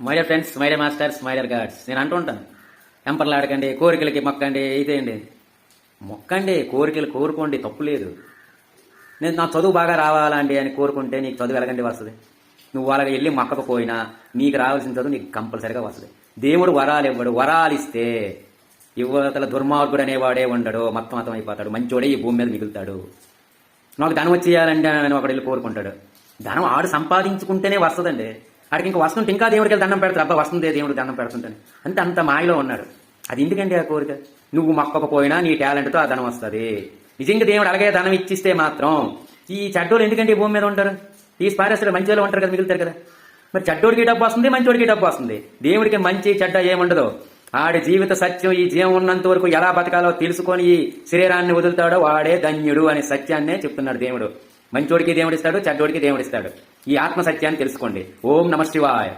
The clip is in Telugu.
My friends my masters my gods నేను అంటుంటాను టెంపర్లు ఆడకండి కోరికలకి మొక్కండి ఇదేండి మొక్కండి కోరికలు కోరుకోండి తప్పు లేదు. నేను నా చదువు బాగా రావాలండి అని కోరుకుంటే నీకు చదువు ఎలాగండి వస్తుంది? నువ్వు అలాగ వెళ్ళి మొక్కకపోయినా నీకు రావాల్సిన చదువు నీకు కంపల్సరిగా వస్తుంది. దేవుడు వరాలు ఇవ్వడు. వరాలు ఇస్తే యువతల దుర్మార్గుడు అనేవాడే ఉండడు. మొత్తం మతం అయిపోతాడు మంచోడే ఈ భూమి మీద మిగులుతాడు. నాకు ధనం వచ్చేయాలండి అని ఒకడు వెళ్ళి కోరుకుంటాడు. ధనం ఆడు సంపాదించుకుంటేనే వస్తుందండి. ఆడికి ఇంకా వస్తుంటే ఇంకా దేవుడికి దండం పెడతారు. అబ్బా వస్తుంది దేవుడికి దండం పెడుతుంటాను అంటే అంత మాయలో ఉన్నాడు అది ఎందుకండి ఆ కోరిక? నువ్వు మొక్కకపోయినా నీ టాలెంట్తో ఆ ధనం వస్తుంది. నిజంగా దేవుడు అలాగే ధనం ఇచ్చిస్తే మాత్రం ఈ చెడ్డోళ్ళు ఎందుకంటే ఈ భూమి మీద ఉంటారు? ఈ పారేస్తారు మంచి వాళ్ళు ఉంటారు కదా మిగులుతారు కదా. మరి చెడ్డోడికి డబ్బు వస్తుంది మంచోడికి డబ్బు వస్తుంది. దేవుడికి మంచి చెడ్డ ఏముండదు. ఆడి జీవిత సత్యం ఈ జీవం ఉన్నంత వరకు ఎలా బతకాలో తెలుసుకొని ఈ శరీరాన్ని వదులుతాడో వాడే ధన్యుడు అనే సత్యాన్నే చెప్తున్నాడు దేవుడు. మంచోడికి దేవుడిస్తాడు చెడ్డోడికి దేవుడిస్తాడు ఈ ఆత్మ సత్యాన్ని తెలుసుకోండి. ఓం నమ శివాయ.